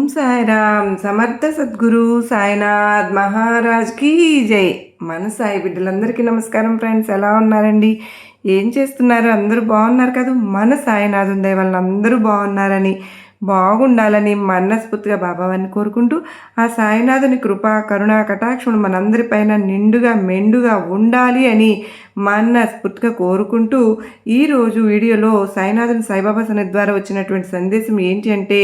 ఓం సాయిరామ్ సమర్థ సద్గురు సాయినాథ్ మహారాజ్కి జై. మన సాయి బిడ్డలందరికీ నమస్కారం ఫ్రెండ్స్ ఎలా ఉన్నారండి? ఏం చేస్తున్నారు? అందరూ బాగున్నారు కదా? మన సాయినాథ్ ఉండే వాళ్ళని అందరూ బాగున్నారని బాగుండాలని మనస్ఫూర్తిగా బాబావాన్ని కోరుకుంటూ ఆ సాయినాథుని కృప కరుణ కటాక్షములు మనందరిపైన నిండుగా మెండుగా ఉండాలి అని మనస్ఫూర్తిగా కోరుకుంటూ ఈరోజు వీడియోలో సాయినాథుని సాయిబాబా సన్నిధి ద్వారా వచ్చినటువంటి సందేశం ఏంటి అంటే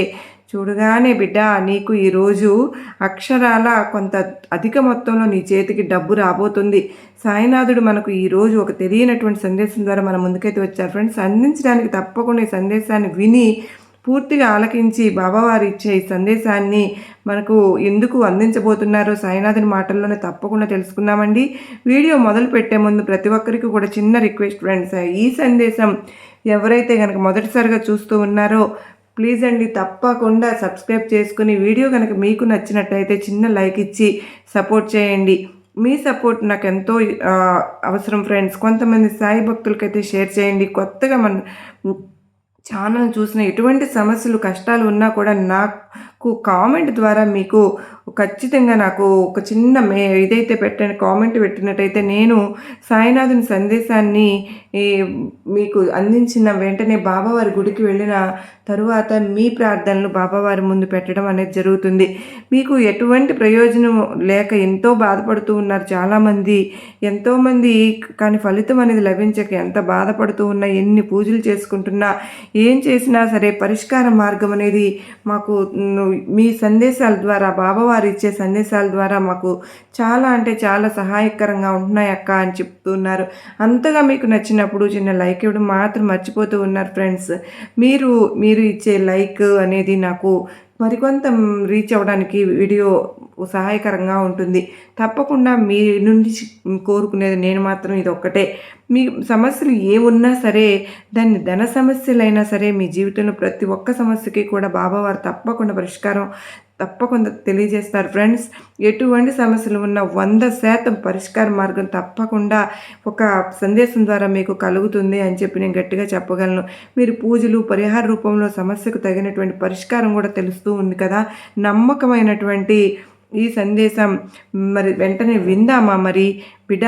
చూడగానే బిడ్డ నీకు ఈరోజు అక్షరాల కొంత అధిక మొత్తంలో నీ చేతికి డబ్బు రాబోతుంది. సాయినాథుడు మనకు ఈరోజు ఒక తెలియనటువంటి సందేశం ద్వారా మన ముందుకైతే వచ్చారు. ఫ్రెండ్స్ అందించడానికి తప్పకుండా ఈ సందేశాన్ని విని పూర్తిగా ఆలకించి బాబావారు ఇచ్చే ఈ సందేశాన్ని మనకు ఎందుకు అందించబోతున్నారో సాయినాథుని మాటల్లోనే తప్పకుండా తెలుసుకున్నామండి వీడియో మొదలు పెట్టే ముందు ప్రతి ఒక్కరికి కూడా చిన్న రిక్వెస్ట్ ఫ్రెండ్స్ ఈ సందేశం ఎవరైతే కనుక మొదటిసారిగా చూస్తూ ఉన్నారో ప్లీజ్ అండి తప్పకుండా సబ్స్క్రైబ్ చేసుకుని వీడియో కనుక మీకు నచ్చినట్టయితే చిన్న లైక్ ఇచ్చి సపోర్ట్ చేయండి. మీ సపోర్ట్ నాకు ఎంతో అవసరం ఫ్రెండ్స్. కొంతమంది సాయి భక్తులకైతే షేర్ చేయండి. కొత్తగా మన ఛానల్ చూసిన ఎటువంటి సమస్యలు కష్టాలు ఉన్నా కూడా నాకు కామెంట్ ద్వారా మీకు ఖచ్చితంగా నాకు ఒక చిన్న మే ఇదైతే పెట్టిన కామెంట్ పెట్టినట్టయితే నేను సాయినాథుని సందేశాన్ని మీకు అందించిన వెంటనే బాబావారి గుడికి వెళ్ళిన తరువాత మీ ప్రార్థనలు బాబావారి ముందు పెట్టడం అనేది జరుగుతుంది. మీకు ఎటువంటి ప్రయోజనం లేక ఎంతో బాధపడుతూ ఉన్నారు చాలామంది. ఎంతోమంది కానీ ఫలితం అనేది లభించక ఎంత బాధపడుతూ ఉన్నా ఎన్ని పూజలు చేసుకుంటున్నా ఏం చేసినా సరే పరిష్కార మార్గం అనేది మాకు మీ సందేశాల ద్వారా బాబావారి ఇచ్చే సందేశాల ద్వారా మాకు చాలా అంటే చాలా సహాయకరంగా ఉంటున్నాయి అక్క అని చెప్తున్నారు. అంతగా మీకు నచ్చినప్పుడు చిన్న లైక్ ఇవ్వడం మాత్రం మర్చిపోతూ ఉన్నారు ఫ్రెండ్స్. మీరు మీరు ఇచ్చే లైక్ అనేది నాకు మరికొంత రీచ్ అవ్వడానికి వీడియో సహాయకరంగా ఉంటుంది. తప్పకుండా మీ నుండి కోరుకునేది నేను మాత్రం ఇది ఒక్కటే. మీ సమస్యలు ఏమున్నా సరే దాన్ని ధన సమస్యలైనా సరే మీ జీవితంలో ప్రతి ఒక్క సమస్యకి కూడా బాబావారు తప్పకుండా పరిష్కారం తప్పకుండా తెలియజేస్తారు. ఫ్రెండ్స్ ఎటువంటి సమస్యలు ఉన్న వంద శాతం పరిష్కార మార్గం తప్పకుండా ఒక సందేశం ద్వారా మీకు కలుగుతుంది అని చెప్పి నేను గట్టిగా చెప్పగలను. మీరు పూజలు పరిహార రూపంలో సమస్యకు తగినటువంటి పరిష్కారం కూడా తెలుస్తూ ఉంది కదా. నమ్మకమైనటువంటి ఈ సందేశం మరి వెంటనే విందామా మరి? బిడ్డ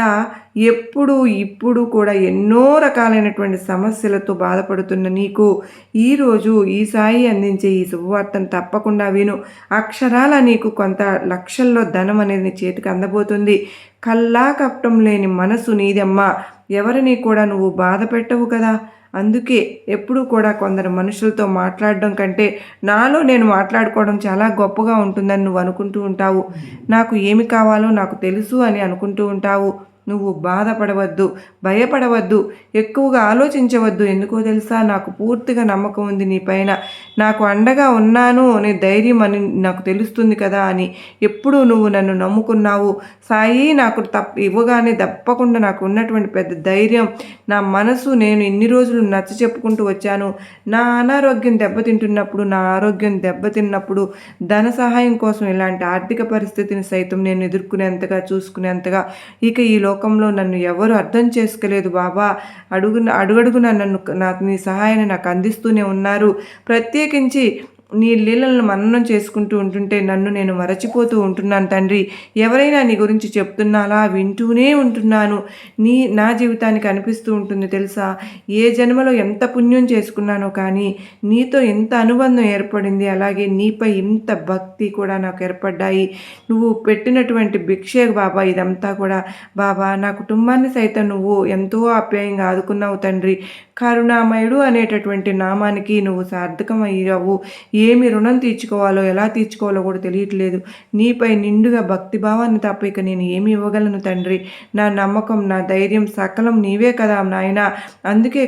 ఎప్పుడు ఇప్పుడు కూడా ఎన్నో రకాలైనటువంటి సమస్యలతో బాధపడుతున్న నీకు ఈరోజు ఈ సాయి అందించే ఈ శుభవార్తను తప్పకుండా విను. అక్షరాల నీకు కొంత లక్షల్లో ధనం అనేది నీ చేతికి అందబోతుంది. కల్లా కప్పటం లేని మనసు నీదమ్మా. ఎవరిని కూడా నువ్వు బాధ పెట్టవు కదా? అందుకే ఎప్పుడు కూడా కొందరు మనుషులతో మాట్లాడడం కంటే నాలో నేను మాట్లాడుకోవడం చాలా గొప్పగా ఉంటుందని నువ్వు అనుకుంటూ ఉంటావు. నాకు ఏమి కావాలో నాకు తెలుసు అని అనుకుంటూ ఉంటావు. నువ్వు బాధపడవద్దు భయపడవద్దు ఎక్కువగా ఆలోచించవద్దు. ఎందుకో తెలుసా? నాకు పూర్తిగా నమ్మకం ఉంది నీ పైన. నాకు అండగా ఉన్నాను అనే ధైర్యం అని నాకు తెలుస్తుంది కదా అని. ఎప్పుడు నువ్వు నన్ను నమ్ముకున్నావు. సాయి నాకు తప్ప ఇవ్వగానే తప్పకుండా నాకు ఉన్నటువంటి పెద్ద ధైర్యం. నా మనసు నేను ఇన్ని రోజులు నచ్చ చెప్పుకుంటూ వచ్చాను. నా అనారోగ్యం దెబ్బతింటున్నప్పుడు నా ఆరోగ్యం దెబ్బతిన్నప్పుడు ధన సహాయం కోసం ఇలాంటి ఆర్థిక పరిస్థితిని సైతం నేను ఎదుర్కొనేంతగా చూసుకునేంతగా ఇక ఈ లోకంలో నన్ను ఎవరు అర్థం చేసుకోలేదు బాబా. అడుగున అడుగడుగున నన్ను నాకు నీ సహాయాన్ని నాకు అందిస్తూనే ఉన్నారు. ప్రత్యేకించి నీ లీలలను మననం చేసుకుంటూ ఉంటుంటే నన్ను నేను మరచిపోతూ ఉంటున్నాను తండ్రి. ఎవరైనా నీ గురించి చెప్తున్నాలా వింటూనే ఉంటున్నాను. నీ నా జీవితానికి అనిపిస్తూ ఉంటుంది తెలుసా? ఏ జన్మలో ఎంత పుణ్యం చేసుకున్నానో కానీ నీతో ఎంత అనుబంధం ఏర్పడింది అలాగే నీపై ఇంత భక్తి కూడా నాకు ఏర్పడ్డాయి. నువ్వు పెట్టినటువంటి భిక్షే బాబా ఇదంతా కూడా. బాబా నా కుటుంబాన్ని సైతం నువ్వు ఎంతో ఆప్యాయంగా ఆదుకున్నావు తండ్రి. కరుణామయుడు అనేటటువంటి నామానికి నువ్వు సార్థకం అయ్యావు ఏమి రుణం తీర్చుకోవాలో ఎలా తీర్చుకోవాలో కూడా తెలియట్లేదు. నీపై నిండుగా భక్తిభావాన్ని తప్ప ఇక నేను ఏమి ఇవ్వగలను తండ్రి? నా నమ్మకం నా ధైర్యం సకలం నీవే కదా నాయన. అందుకే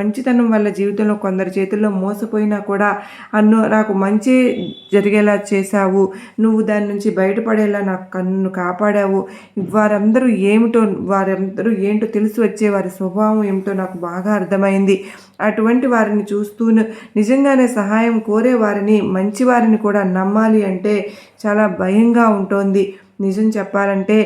మంచితనం వల్ల జీవితంలో కొందరి చేతుల్లో మోసపోయినా కూడా అన్ను నాకు మంచి జరిగేలా చేశావు. నువ్వు దాని నుంచి బయటపడేలా నాకు కన్ను కాపాడావు. వారందరూ ఏమిటో వారందరూ ఏంటో తెలిసి వచ్చే వారి స్వభావం ఏమిటో నాకు బాగా అర్థమై అర్థమైంది. అటువంటి వారిని చూస్తూ నిజంగానే సహాయం కోరే వారిని మంచివారిని కూడా నమ్మాలి అంటే చాలా భయంగా ఉంటుంది. నిజం చెప్పాలంటే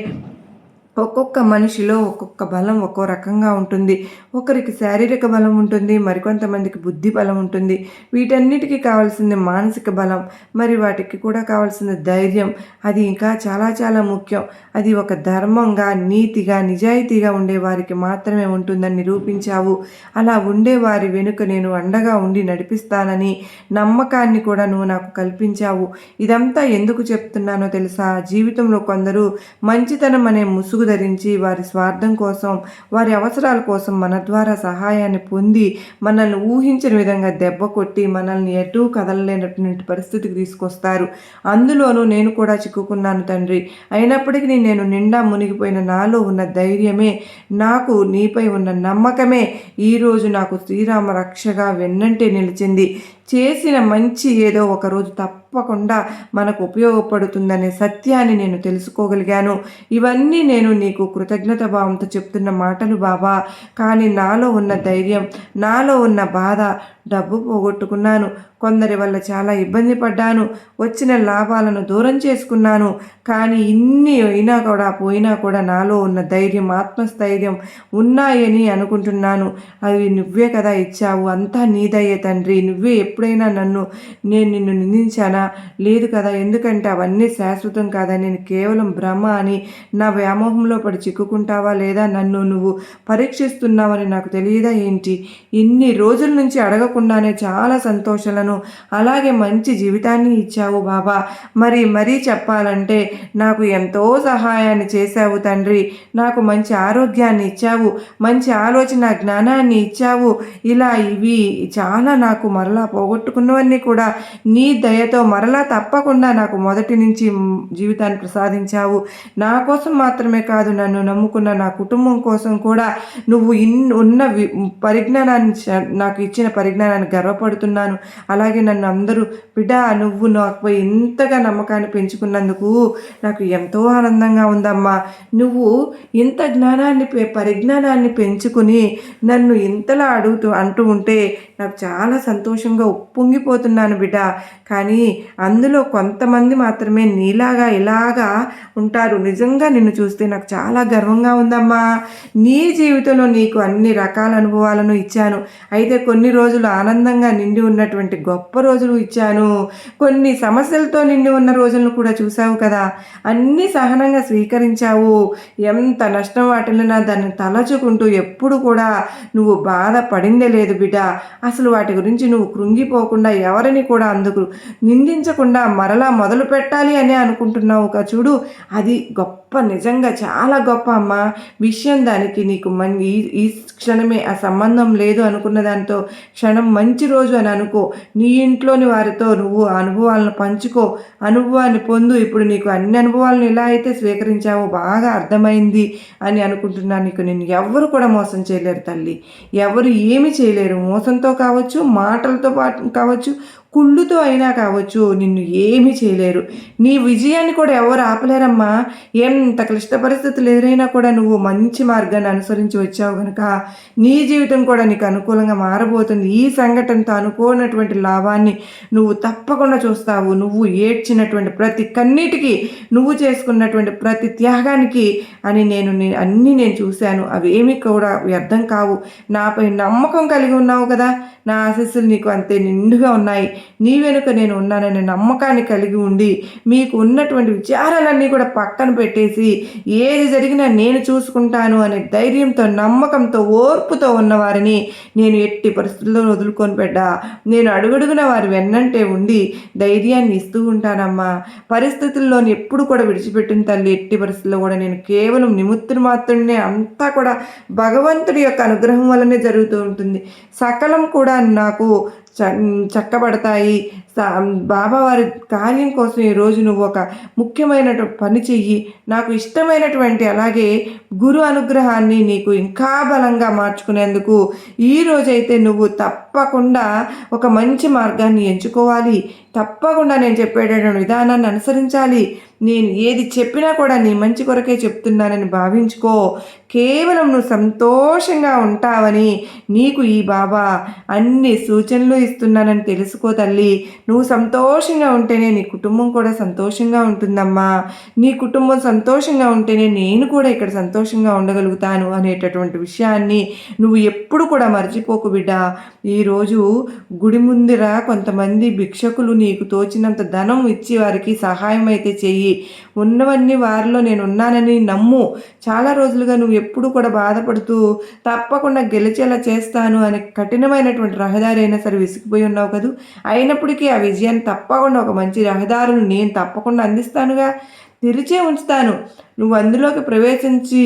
ఒక్కొక్క మనిషిలో ఒక్కొక్క బలం ఒక్కో రకంగా ఉంటుంది. ఒకరికి శారీరక బలం ఉంటుంది మరికొంతమందికి బుద్ధి బలం ఉంటుంది. వీటన్నిటికీ కావాల్సింది మానసిక బలం మరి వాటికి కూడా కావాల్సిన ధైర్యం. అది ఇంకా చాలా చాలా ముఖ్యం. అది ఒక ధర్మంగా నీతిగా నిజాయితీగా ఉండే వారికి మాత్రమే ఉంటుందని నిరూపించావు. అలా ఉండే వారి వెనుక నేను అండగా ఉండి నడిపిస్తానని నమ్మకాన్ని కూడా నువ్వు నాకు కల్పించావు. ఇదంతా ఎందుకు చెప్తున్నానో తెలుసా? జీవితంలో కొందరు మంచితనం అనే ముసుగు ధరించి వారి స్వార్థం కోసం వారి అవసరాల కోసం మన ద్వారా సహాయాన్ని పొంది మనల్ని ఊహించిన విధంగా దెబ్బ కొట్టి మనల్ని ఎటూ కదలలేనటువంటి పరిస్థితికి తీసుకొస్తారు. అందులోనూ నేను కూడా చిక్కుకున్నాను తండ్రి. అయినప్పటికీ నేను నిండా మునిగిపోయిన నాలో ఉన్న ధైర్యమే నాకు నీపై ఉన్న నమ్మకమే. ఈరోజు నాకు శ్రీరామ రక్షగా వెన్నంటే నిలిచింది. చేసిన మంచి ఏదో ఒకరోజు తప్పకుండా మనకు ఉపయోగపడుతుందనే సత్యాన్ని నేను తెలుసుకోగలిగాను. ఇవన్నీ నేను నీకు కృతజ్ఞత భావంతో చెప్తున్న మాటలు బాబా. కానీ నాలో ఉన్న ధైర్యం నాలో ఉన్న బాధ డబ్బు పోగొట్టుకున్నాను. కొందరి వల్ల చాలా ఇబ్బంది పడ్డాను. వచ్చిన లాభాలను దూరం చేసుకున్నాను. కానీ ఇన్ని అయినా కూడా పోయినా కూడా నాలో ఉన్న ధైర్యం ఆత్మస్థైర్యం ఉన్నాయని అనుకుంటున్నాను. అవి నువ్వే కదా ఇచ్చావు. అంతా నీదయ్యే తండ్రి. నువ్వే ఎప్పుడైనా నన్ను నేను నిన్ను నిందించానా? లేదు కదా. ఎందుకంటే అవన్నీ శాశ్వతం కాదా? నేను కేవలం భ్రమ అని నా వ్యామోహంలో పడి చిక్కుకుంటావా లేదా? నన్ను నువ్వు పరీక్షిస్తున్నావని నాకు తెలియదా ఏంటి? ఇన్ని రోజుల నుంచి అడగ అడగకుండానే చాలా సంతోషాలను అలాగే మంచి జీవితాన్ని ఇచ్చావు బాబా. మరి మరీ చెప్పాలంటే నాకు ఎంతో సహాయాన్ని చేశావు తండ్రి. నాకు మంచి ఆరోగ్యాన్ని ఇచ్చావు మంచి ఆలోచన జ్ఞానాన్ని ఇచ్చావు. ఇలా ఇవి చాలా నాకు మరలా పోగొట్టుకున్నవన్నీ కూడా నీ దయతో మరలా తప్పకుండా నాకు మొదటి నుంచి జీవితాన్ని ప్రసాదించావు. నా కోసం మాత్రమే కాదు నన్ను నమ్ముకున్న నా కుటుంబం కోసం కూడా నువ్వు ఇన్ ఉన్న పరిజ్ఞానాన్ని నాకు ఇచ్చిన పరిజ్ఞానం పరిజ్ఞానాన్ని గర్వపడుతున్నాను. అలాగే నన్ను అందరూ బిడ్డ నువ్వు నాకుపై ఇంతగా నమ్మకాన్ని పెంచుకున్నందుకు నాకు ఎంతో ఆనందంగా ఉందమ్మా. నువ్వు ఇంత జ్ఞానాన్ని పె- పరిజ్ఞానాన్ని పెంచుకుని నన్ను ఇంతలా అడుగుతూ అంటూ ఉంటే నాకు చాలా సంతోషంగా ఉప్పొంగిపోతున్నాను బిడ్డ. కానీ అందులో కొంతమంది మాత్రమే నీలాగా ఇలాగా ఉంటారు. నిజంగా నిన్ను చూస్తే నాకు చాలా గర్వంగా ఉందమ్మా. నీ జీవితంలో నీకు అన్ని రకాల అనుభవాలను ఇచ్చాను. అయితే కొన్ని రోజులు ఆనందంగా నిండి ఉన్నటువంటి గొప్ప రోజులు ఇచ్చాను. కొన్ని సమస్యలతో నిండి ఉన్న రోజులను కూడా చూసావు కదా. అన్నీ సహనంగా స్వీకరించావు. ఎంత నష్టం వాటిల్లినా దాన్ని తలచుకుంటూ ఎప్పుడు కూడా నువ్వు బాధపడిందే లేదు బిడ్డ. అసలు వాటి గురించి నువ్వు కృంగిపోకుండా ఎవరిని కూడా అందుకు నిందించకుండా మరలా మొదలు పెట్టాలి అని అనుకుంటున్నావు ఒక చూడు. అది గొప్ప నిజంగా చాలా గొప్ప అమ్మ. విషయం దానికి నీకు మన్ ఈ ఈ క్షణమే ఆ సంబంధం లేదు అనుకున్న దానితో క్షణం మంచి రోజు అని అనుకో నీ ఇంట్లోని వారితో నువ్వు అనుభవాలను పంచుకో. అనుభవాన్ని పొందు. ఇప్పుడు నీకు అన్ని అనుభవాలను ఎలా అయితే స్వీకరించావో బాగా అర్థమైంది అని అనుకుంటున్నాను. నీకు నేను ఎవరు కూడా మోసం చేయలేరు తల్లి. ఎవరు ఏమి చేయలేరు. మోసంతో కావచ్చు మాటలతో పాటు కావచ్చు కుళ్ళుతో అయినా కావచ్చు నిన్ను ఏమీ చేయలేరు. నీ విజయాన్ని కూడా ఎవరు ఆపలేరమ్మా. ఎంత క్లిష్ట పరిస్థితులు ఎదురైనా కూడా నువ్వు మంచి మార్గాన్ని అనుసరించి వచ్చావు కనుక నీ జీవితం కూడా నీకు అనుకూలంగా మారబోతుంది. ఈ సంఘటనతో అనుకోనటువంటి లాభాన్ని నువ్వు తప్పకుండా చూస్తావు. నువ్వు ఏడ్చినటువంటి ప్రతి కన్నీటికి నువ్వు చేసుకున్నటువంటి ప్రతి త్యాగానికి అని నేను అన్నీ నేను చూశాను. అవి ఏమీ కూడా వ్యర్థం కావు. నాపై నమ్మకం కలిగి ఉన్నావు కదా. నా ఆశస్సులు నీకు అంతే నిండుగా ఉన్నాయి. నీ వెనుక నేను ఉన్నాననే నమ్మకాన్ని కలిగి ఉండి మీకు ఉన్నటువంటి విచారాలన్నీ కూడా పక్కన పెట్టేసి ఏది జరిగినా నేను చూసుకుంటాను అనే ధైర్యంతో నమ్మకంతో ఓర్పుతో ఉన్నవారిని నేను ఎట్టి పరిస్థితుల్లో వదులుకొని పెట్టా. నేను అడుగడుగున వారి వెన్నంటే ఉండి ధైర్యాన్ని ఇస్తూ ఉంటానమ్మా. పరిస్థితుల్లోని ఎప్పుడు కూడా విడిచిపెట్టిన తల్లి ఎట్టి పరిస్థితుల్లో కూడా నేను కేవలం నిమిత్తులు మాత్రమే అంతా కూడా భగవంతుడి యొక్క అనుగ్రహం వల్లనే జరుగుతూ ఉంటుంది. సకలం కూడా నాకు చక్కబడతాయి. బాబావారి కార్యం కోసం ఈరోజు నువ్వు ఒక ముఖ్యమైన పని చెయ్యి. నాకు ఇష్టమైనటువంటి అలాగే గురు అనుగ్రహాన్ని నీకు ఇంకా బలంగా మార్చుకునేందుకు ఈ రోజైతే నువ్వు తప్పకుండా ఒక మంచి మార్గాన్ని ఎంచుకోవాలి. తప్పకుండా నేను చెప్పేటటువంటి విధానాన్ని అనుసరించాలి. నేను ఏది చెప్పినా కూడా నీ మంచి కొరకే చెప్తున్నానని భావించుకో. కేవలం నువ్వు సంతోషంగా ఉంటావని నీకు ఈ బాబా అన్ని సూచనలు ఇస్తున్నానని తెలుసుకో తల్లి. నువ్వు సంతోషంగా ఉంటేనే నీ కుటుంబం కూడా సంతోషంగా ఉంటుందమ్మా. నీ కుటుంబం సంతోషంగా ఉంటేనే నేను కూడా ఇక్కడ సంతోషంగా ఉండగలుగుతాను అనేటటువంటి విషయాన్ని నువ్వు ఎప్పుడు కూడా మర్చిపోకు బిడ్డ. ఈరోజు గుడి ముందర కొంతమంది భిక్షకులు నీకు తోచినంత ధనం ఇచ్చి వారికి సహాయం అయితే చెయ్యి. ఉన్నవన్నీ వారిలో నేను ఉన్నానని నమ్ము. చాలా రోజులుగా నువ్వు ఎప్పుడు కూడా బాధపడుతూ తప్పకుండా గెలిచేలా చేస్తాను అనే కఠినమైనటువంటి రహదారి అయినా సరే విసిగిపోయి ఉన్నావు కదూ. అయినప్పటికీ ఆ విజయాన్ని తప్పకుండా ఒక మంచి రహదారులు నేను తప్పకుండా అందిస్తానుగా. తెరిచే ఉంచుతాను. నువ్వు అందులోకి ప్రవేశించి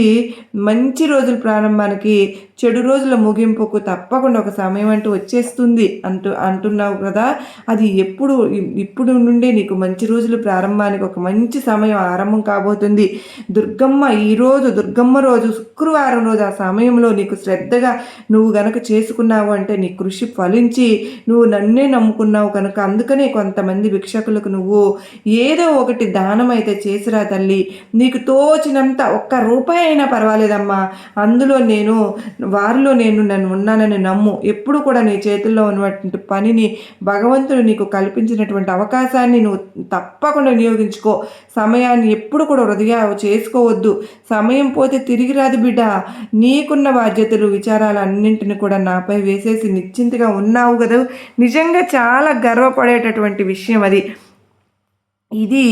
మంచి రోజుల ప్రారంభానికి చెడు రోజుల ముగింపుకు తప్పకుండా ఒక సమయం అంటూ వచ్చేస్తుంది అంటూ అంటున్నావు కదా? అది ఎప్పుడు ఇప్పుడు నుండి నీకు మంచి రోజులు ప్రారంభానికి ఒక మంచి సమయం ఆరంభం కాబోతుంది. దుర్గమ్మ ఈరోజు దుర్గమ్మ రోజు శుక్రవారం రోజు ఆ సమయంలో నీకు శ్రద్ధగా నువ్వు గనక చేసుకున్నావు అంటే నీ కృషి ఫలించి నువ్వు నన్నే నమ్ముకున్నావు కనుక అందుకనే కొంతమంది భిక్షకులకు నువ్వు ఏదో ఒకటి దానం అయితే చేసిరా తల్లి. నీకు తో తోచినంత ఒక్క రూపాయి అయినా పర్వాలేదమ్మా. అందులో నేను వారిలో నేను నన్ను ఉన్నానని నమ్ము. ఎప్పుడు కూడా నీ చేతుల్లో ఉన్నటువంటి పనిని భగవంతుడు నీకు కల్పించినటువంటి అవకాశాన్ని నువ్వు తప్పకుండా వినియోగించుకో. సమయాన్ని ఎప్పుడు కూడా హృదయ చేసుకోవద్దు. సమయం పోతే తిరిగి రాదు బిడ్డ. నీకున్న బాధ్యతలు విచారాలు అన్నింటిని కూడా నాపై వేసేసి నిశ్చింతగా ఉన్నావు కదా. నిజంగా చాలా గర్వపడేటటువంటి విషయం అది. ఇది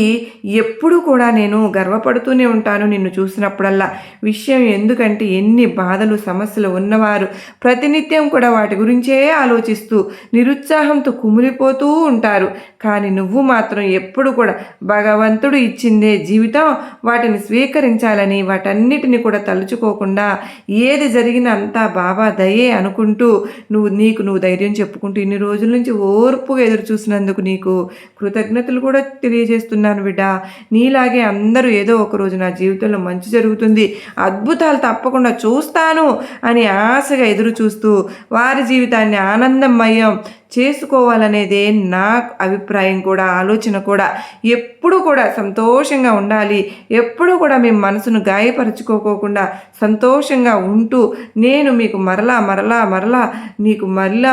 ఎప్పుడు కూడా నేను గర్వపడుతూనే ఉంటాను నిన్ను చూసినప్పుడల్లా. విషయం ఎందుకంటే ఎన్ని బాధలు సమస్యలు ఉన్నవారు ప్రతినిత్యం కూడా వాటి గురించే ఆలోచిస్తూ నిరుత్సాహంతో కుమిలిపోతూ ఉంటారు. కానీ నువ్వు మాత్రం ఎప్పుడు కూడా భగవంతుడు ఇచ్చిందే జీవితం. వాటిని స్వీకరించాలని వాటన్నిటిని కూడా తలుచుకోకుండా ఏది జరిగినా అంతా బాబా దయే అనుకుంటూ నువ్వు నీకు నువ్వు ధైర్యం చెప్పుకుంటూ ఇన్ని రోజుల నుంచి ఓర్పుగా ఎదురు చూసినందుకు నీకు కృతజ్ఞతలు కూడా తెలియజేస్తున్నాను బిడ్డ. నీలాగే అందరూ ఏదో ఒక రోజు నా జీవితంలో మంచి జరుగుతుంది. అద్భుతాలు తప్పకుండా చూస్తాను అని ఆశగా ఎదురు చూస్తూ వారి జీవితాన్ని ఆనందమయం చేసుకోవాలనేదే నా అభిప్రాయం కూడా ఆలోచన కూడా. ఎప్పుడు కూడా సంతోషంగా ఉండాలి. ఎప్పుడు కూడా మీ మనసును గాయపరచుకోకుండా సంతోషంగా ఉంటూ నేను మీకు మరలా మరలా మరలా నీకు మరలా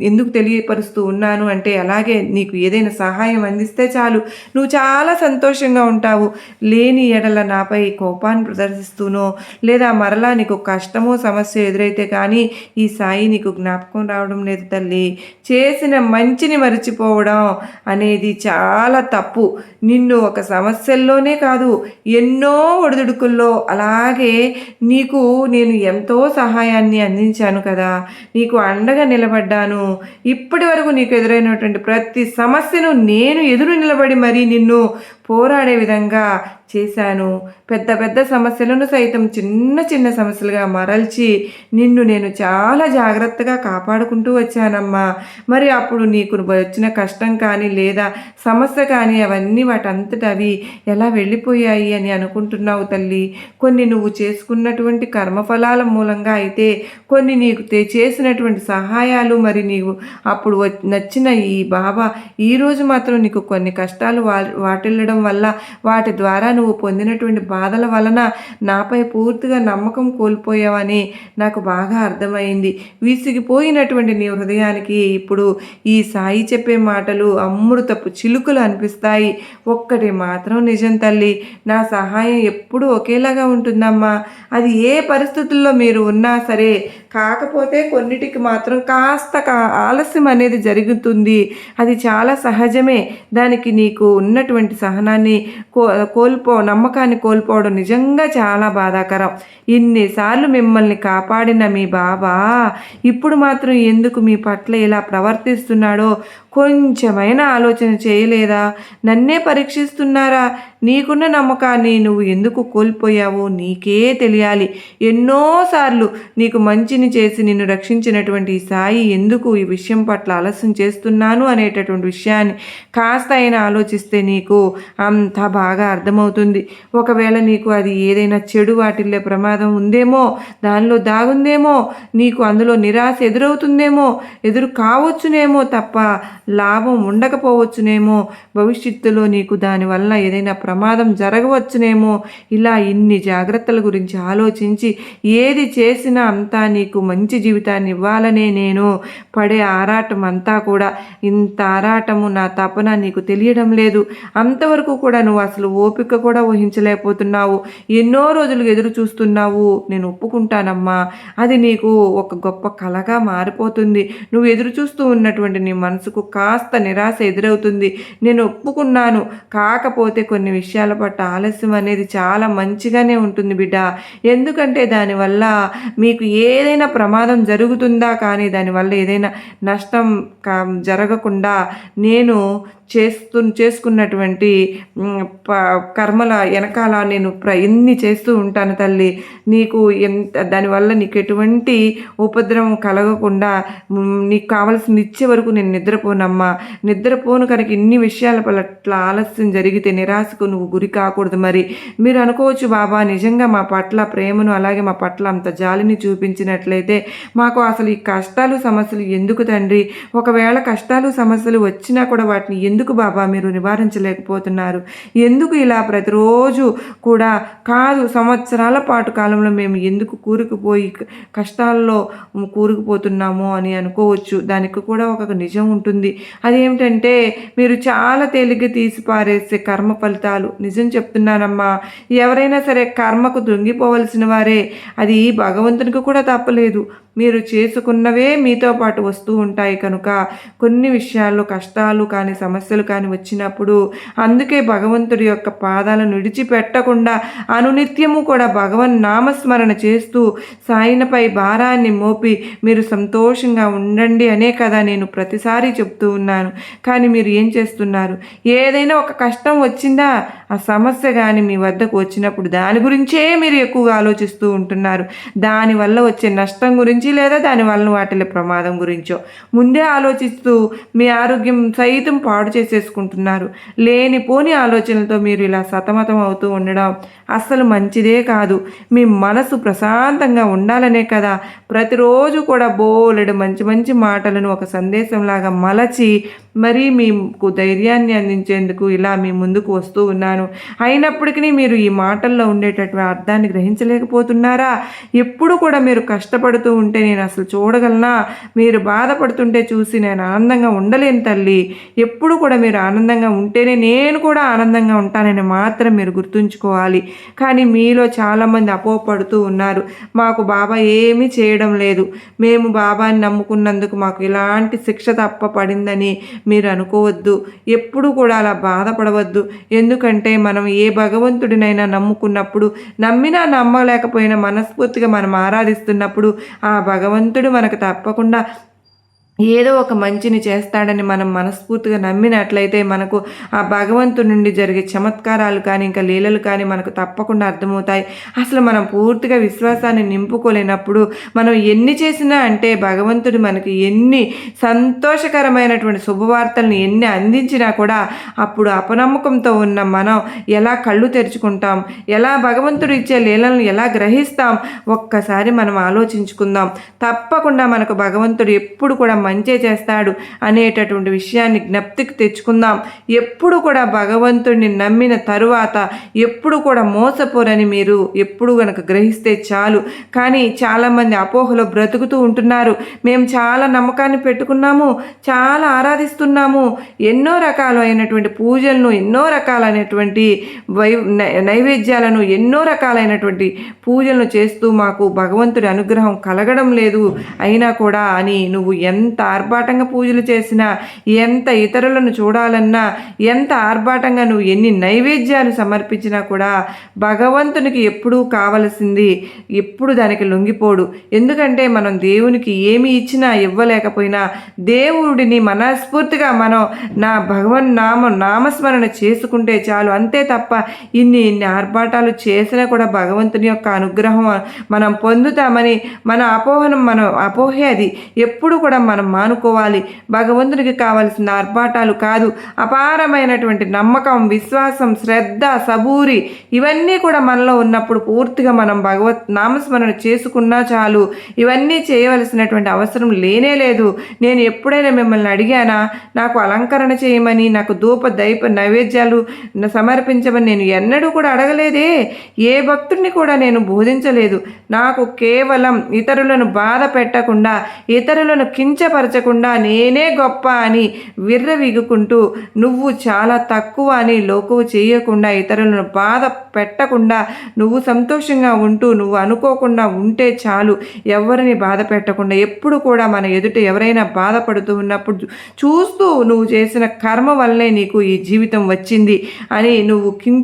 ఎందుకు తెలియపరుస్తూ ఉన్నాను అంటే అలాగే నీకు ఏదైనా సహాయం అందిస్తే చాలు. నువ్వు చాలా సంతోషంగా ఉంటావు. లేని ఎడల నాపై కోపాన్ని ప్రదర్శిస్తూనో లేదా మరలా నీకు కష్టమో సమస్య ఎదురైతే కానీ ఈ సాయి నీకు జ్ఞాపకం రావడం లేదు తల్లి. చేసిన మంచిని మర్చిపోవడం అనేది చాలా తప్పు. నిన్ను ఒక సమస్యల్లోనే కాదు ఎన్నో ఒడిదుడుకుల్లో అలాగే నీకు నేను ఎంతో సహాయాన్ని అందించాను కదా. నీకు అండగా నిలబడ్డాను. ఇప్పటి వరకు నీకు ఎదురైనటువంటి ప్రతి సమస్యను నేను ఎదురు నిలబడి మరీ నిన్ను పోరాడే విధంగా చేశాను. పెద్ద పెద్ద సమస్యలను సైతం చిన్న చిన్న సమస్యలుగా మరల్చి నిన్ను నేను చాలా జాగ్రత్తగా కాపాడుకుంటూ వచ్చానమ్మా. మరి అప్పుడు నీకు వచ్చిన కష్టం కానీ లేదా సమస్య కానీ అవన్నీ వాటంతట అవి ఎలా వెళ్ళిపోయాయి అని అనుకుంటున్నావు తల్లి? కొన్ని నువ్వు చేసుకున్నటువంటి కర్మఫలాల మూలంగా అయితే కొన్ని నీకు చేసినటువంటి సహాయాలు మరి నీవు అప్పుడు నచ్చిన ఈ బాబా ఈరోజు మాత్రం నీకు కొన్ని కష్టాలు వా వాటిల్లడం వల్ల వాటి ద్వారా నువ్వు పొందినటువంటి బాధల వలన నాపై పూర్తిగా నమ్మకం కోల్పోయావని నాకు బాగా అర్థమైంది. విసిగిపోయినటువంటి నీ హృదయానికి ఇప్పుడు ఈ సాయి చెప్పే మాటలు అమృతపు చిలుకలు అనిపిస్తాయి. ఒక్కటి మాత్రం నిజం తల్లి నా సహాయం ఎప్పుడూ ఒకేలాగా ఉంటుందమ్మా. అది ఏ పరిస్థితుల్లో మీరు ఉన్నా సరే కాకపోతే కొన్నిటికి మాత్రం కాస్త ఆలస్యం అనేది జరుగుతుంది. అది చాలా సహజమే. దానికి నీకు ఉన్నటువంటి సహనాన్ని కో కోల్పో నమ్మకాన్ని కోల్పోవడం నిజంగా చాలా బాధాకరం. ఇన్నిసార్లు మిమ్మల్ని కాపాడిన మీ బాబా ఇప్పుడు మాత్రం ఎందుకు మీ పట్ల ఇలా ప్రవర్తిస్తున్నాడో కొంచెమైనా ఆలోచన చేయలేదా? నన్నే పరీక్షిస్తున్నారా? నీకున్న నమ్మకాన్ని నువ్వు ఎందుకు కోల్పోయావో నీకే తెలియాలి. ఎన్నోసార్లు నీకు మంచిని చేసి నిన్ను రక్షించినటువంటి సాయి ఎందుకు ఈ విషయం పట్ల ఆలస్యం చేస్తున్నాను అనేటటువంటి విషయాన్ని కాస్త అయినా ఆలోచిస్తే నీకు అంత బాగా అర్థమవుతుంది. ఒకవేళ నీకు అది ఏదైనా చెడు వాటిల్లే ప్రమాదం ఉందేమో దానిలో దాగుందేమో నీకు అందులో నిరాశ ఎదురవుతుందేమో ఎదురు కావచ్చునేమో తప్ప లాభం ఉండకపోవచ్చునేమో భవిష్యత్తులో నీకు దానివల్ల ఏదైనా ప్రమాదం జరగవచ్చునేమో. ఇలా ఇన్ని జాగ్రత్తల గురించి ఆలోచించి ఏది చేసినా అంతా నీకు మంచి జీవితాన్ని ఇవ్వాలనే నేను పడే ఆరాటం అంతా కూడా ఇంత ఆరాటము నా తపన నీకు తెలియడం లేదు. అంతవరకు కూడా నువ్వు అసలు ఓపిక కూడా ఊహించలేకపోతున్నావు ఎన్నో రోజులు ఎదురు చూస్తున్నావు. నేను ఒప్పుకుంటానమ్మా. అది నీకు ఒక గొప్ప కలగా మారిపోతుంది. నువ్వు ఎదురు చూస్తూ ఉన్నటువంటి నీ మనసుకు కాస్త నిరాశ ఎదురవుతుంది. నేను ఒప్పుకున్నాను. కాకపోతే కొన్ని విషయాల పట్ల ఆలస్యం అనేది చాలా మంచిగానే ఉంటుంది బిడ్డ. ఎందుకంటే దానివల్ల మీకు ఏదైనా ప్రమాదం జరుగుతుందా కానీ దానివల్ల ఏదైనా నష్టం జరగకుండా నేను చేస్తు చేసుకున్నటువంటి ప కర్మల వెనకాల నేను ప్ర ఎన్ని చేస్తూ ఉంటాను తల్లి. నీకు ఎంత దానివల్ల నీకు ఎటువంటి ఉపద్రవం కలగకుండా నీకు కావలసిన ఇచ్చే వరకు నేను నిద్రపోనమ్మా. నిద్రపోను కనుక ఇన్ని విషయాల పట్ల ఆలస్యం జరిగితే నిరాశకు నువ్వు గురి కాకూడదు మరి. మీరు అనుకోవచ్చు బాబా నిజంగా మా పట్ల ప్రేమను అలాగే మా పట్ల అంత జాలిని చూపించినట్లయితే మాకు అసలు ఈ కష్టాలు సమస్యలు ఎందుకు తండ్రి? ఒకవేళ కష్టాలు సమస్యలు వచ్చినా కూడా వాటిని ఎందుకు బాబా మీరు నివారించలేకపోతున్నారు? ఎందుకు ఇలా ప్రతిరోజు కూడా కాదు సంవత్సరాల పాటు కాలంలో మేము ఎందుకు కూరుకుపోయి కష్టాల్లో కూరుకుపోతున్నాము అని అనుకోవచ్చు. దానికి కూడా ఒక నిజం ఉంటుంది. అదేమిటంటే మీరు చాలా తేలిగ్గా తీసిపారేసే కర్మ ఫలితాలు నిజం చెప్తున్నానమ్మా. ఎవరైనా సరే కర్మకు దొంగిపోవలసిన వారే. అది భగవంతునికి కూడా తప్పలేదు. మీరు చేసుకున్నవే మీతో పాటు వస్తూ ఉంటాయి కనుక. కొన్ని విషయాల్లో కష్టాలు కానీ సమస్యలు కానీ వచ్చినప్పుడు అందుకే భగవంతుడి యొక్క పాదాలను విడిచిపెట్టకుండా అనునిత్యము కూడా భగవన్ నామస్మరణ చేస్తూ సాయినపై భారాన్ని మోపి మీరు సంతోషంగా ఉండండి అనే కదా నేను ప్రతిసారి చెప్తూ ఉన్నాను. కానీ మీరు ఏం చేస్తున్నారు? ఏదైనా ఒక కష్టం వచ్చిందా? ఆ సమస్య కానీ మీ వద్దకు వచ్చినప్పుడు దాని గురించే మీరు ఎక్కువగా ఆలోచిస్తూ ఉంటున్నారు. దానివల్ల వచ్చే నష్టం గురించి లేదా దానివల్ల వాటిల ప్రమాదం గురించో? ముందే ఆలోచిస్తూ మీ ఆరోగ్యం సైతం పాడు చేసేసుకుంటున్నారు. లేనిపోని ఆలోచనలతో మీరు ఇలా సతమతం అవుతూ ఉండడం అస్సలు మంచిదే కాదు. మీ మనసు ప్రశాంతంగా ఉండాలనే కదా. ప్రతిరోజు కూడా బోలెడు మంచి మంచి మాటలను ఒక సందేశంలాగా మలచి మరీ మీకు ధైర్యాన్ని అందించేందుకు ఇలా మీ ముందుకు వస్తూ ఉన్నాను అయినప్పటికీ మీరు ఈ మాటల్లో ఉండేటటువంటి అర్థాన్ని గ్రహించలేకపోతున్నారా? ఎప్పుడు కూడా మీరు కష్టపడుతూ ఉంటే నేను అసలు చూడగలనా? మీరు బాధపడుతుంటే చూసి నేను ఆనందంగా ఉండలేను తల్లి. ఎప్పుడు కూడా మీరు ఆనందంగా ఉంటేనే నేను కూడా ఆనందంగా ఉంటానని మాత్రం మీరు గుర్తుంచుకోవాలి. కానీ మీలో చాలామంది అపోపడుతూ ఉన్నారు. మాకు బాబా ఏమీ చేయడం లేదు. మేము బాబాని నమ్ముకున్నందుకు మాకు ఇలాంటి శిక్ష తప్ప పడిందని మీరు అనుకోవద్దు. ఎప్పుడు కూడా అలా బాధపడవద్దు. ఎందుకంటే మనం ఏ భగవంతుడినైనా నమ్ముకున్నప్పుడు నమ్మినా నమ్మలేకపోయినా మనస్ఫూర్తిగా మనం ఆరాధిస్తున్నప్పుడు ఆ భగవంతుడు మనకు తప్పకుండా ఏదో ఒక మంచిని చేస్తాడని మనం మనస్ఫూర్తిగా నమ్మినట్లయితే మనకు ఆ భగవంతుడి నుండి జరిగే చమత్కారాలు కానీ ఇంకా లీలలు కానీ మనకు తప్పకుండా అర్థమవుతాయి. అసలు మనం పూర్తిగా విశ్వాసాన్ని నింపుకోలేనప్పుడు మనం ఎన్ని చేసినా అంటే భగవంతుడు మనకి ఎన్ని సంతోషకరమైనటువంటి శుభవార్తలను ఎన్ని అందించినా కూడా అప్పుడు అపనమ్మకంతో ఉన్న మనం ఎలా కళ్ళు తెరుచుకుంటాం ఎలా భగవంతుడు ఇచ్చే లీలలను ఎలా గ్రహిస్తాం ఒక్కసారి మనం ఆలోచించుకుందాం. తప్పకుండా మనకు భగవంతుడు ఎప్పుడు కూడా మంచే చేస్తాడు అనేటటువంటి విషయాన్ని జ్ఞప్తికి తెచ్చుకుందాం. ఎప్పుడు కూడా భగవంతుడిని నమ్మిన తరువాత ఎప్పుడు కూడా మోసపోరని మీరు ఎప్పుడు గనక గ్రహిస్తే చాలు. కానీ చాలామంది అపోహలో బ్రతుకుతూ ఉంటున్నారు. మేము చాలా నమ్మకాన్ని పెట్టుకున్నాము చాలా ఆరాధిస్తున్నాము. ఎన్నో రకాలైనటువంటి పూజలను ఎన్నో రకాలైనటువంటి వై నైవేద్యాలను ఎన్నో రకాలైనటువంటి పూజలను చేస్తూ మాకు భగవంతుడి అనుగ్రహం కలగడం లేదు. అయినా కూడా అని నువ్వు ఎంత ఎంత ఆర్భాటంగా పూజలు చేసినా ఎంత ఇతరులను చూడాలన్నా ఎంత ఆర్భాటంగా నువ్వు ఎన్ని నైవేద్యాలు సమర్పించినా కూడా భగవంతునికి ఎప్పుడూ కావలసింది ఎప్పుడు దానికి లొంగిపోడు. ఎందుకంటే మనం దేవునికి ఏమి ఇచ్చినా ఇవ్వలేకపోయినా దేవుడిని మనస్ఫూర్తిగా మనం నా భగవన్ నామ నామస్మరణ చేసుకుంటే చాలు. అంతే తప్ప ఇన్ని ఇన్ని ఆర్భాటాలు చేసినా కూడా భగవంతుని యొక్క అనుగ్రహం మనం పొందుతామని మన అపోహనం మనం అపోహే అది. ఎప్పుడు కూడా మనం మానుకోవాలి. భగవంతునికి కావలసిన ఆర్భాటాలు కాదు అపారమైనటువంటి నమ్మకం విశ్వాసం శ్రద్ధ సబూరి ఇవన్నీ కూడా మనలో ఉన్నప్పుడు పూర్తిగా మనం భగవత్ నామస్మరణ చేసుకున్నా చాలు. ఇవన్నీ చేయవలసినటువంటి అవసరం లేనే లేదు. నేను ఎప్పుడైనా మిమ్మల్ని అడిగానా? నాకు అలంకరణ చేయమని నాకు ధూప దైప నైవేద్యాలు సమర్పించమని నేను ఎన్నడూ కూడా అడగలేదే. ఏ భక్తుడిని కూడా నేను బోధించలేదు. నాకు కేవలం ఇతరులను బాధ పెట్టకుండా ఇతరులను కించపరచకుండా నేనే గొప్ప అని విర్రవిగుకుంటూ నువ్వు చాలా తక్కువ అని లోకువు చేయకుండా ఇతరులను బాధ పెట్టకుండా నువ్వు సంతోషంగా ఉంటూ నువ్వు అనుకోకుండా ఉంటే చాలు. ఎవరిని బాధ పెట్టకుండా ఎప్పుడు కూడా మన ఎదుట ఎవరైనా బాధపడుతూ ఉన్నప్పుడు చూస్తూ నువ్వు చేసిన కర్మ వల్లనే నీకు ఈ జీవితం వచ్చింది అని నువ్వు కిం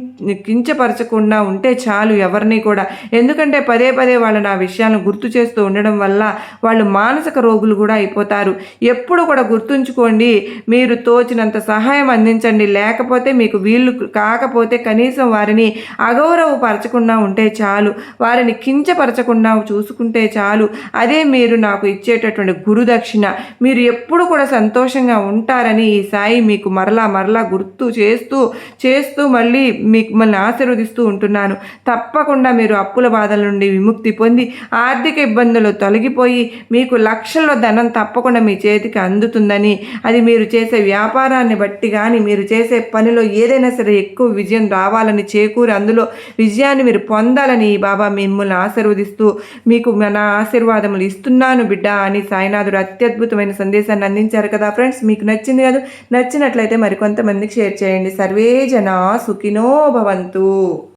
కించపరచకుండా ఉంటే చాలు ఎవరిని కూడా. ఎందుకంటే పదే పదే వాళ్ళు నా విషయాలను గుర్తు చేస్తూ ఉండడం వల్ల వాళ్ళు మానసిక రోగులు కూడా అయిపోతారు. ఎప్పుడు కూడా గుర్తుంచుకోండి మీరు తోచినంత సహాయం అందించండి. లేకపోతే మీకు వీళ్ళు కాకపోతే కనీసం వారిని అగౌరవపరచకుండా ఉంటే చాలు. వారిని కించపరచకుండా చూసుకుంటే చాలు. అదే మీరు నాకు ఇచ్చేటటువంటి గురుదక్షిణ. మీరు ఎప్పుడు కూడా సంతోషంగా ఉంటారని ఈ సాయి మీకు మరలా మరలా గుర్తు చేస్తూ చేస్తూ మళ్ళీ మిమ్మల్ని ఆశీర్వదిస్తూ ఉంటున్నాను. తప్పకుండా మీరు అప్పుల బాధల నుండి విముక్తి పొంది ఆర్థిక ఇబ్బందులు తొలగిపోయి మీకు లక్షల్లో ధనం తప్పకుండా తప్పకుండా మీ చేతికి అందుతుందని. అది మీరు చేసే వ్యాపారాన్ని బట్టి కానీ మీరు చేసే పనిలో ఏదైనా సరే ఎక్కువ విజయం రావాలని చేకూరి అందులో విజయాన్ని మీరు పొందాలని ఈ బాబా మిమ్మల్ని ఆశీర్వదిస్తూ మీకు మన ఆశీర్వాదములు ఇస్తున్నాను బిడ్డ అని సాయినాథుడు అత్యద్భుతమైన సందేశాన్ని అందించారు కదా ఫ్రెండ్స్. మీకు నచ్చింది కాదు నచ్చినట్లయితే మరికొంతమందికి షేర్ చేయండి. సర్వే జన సుఖినో భవంతు.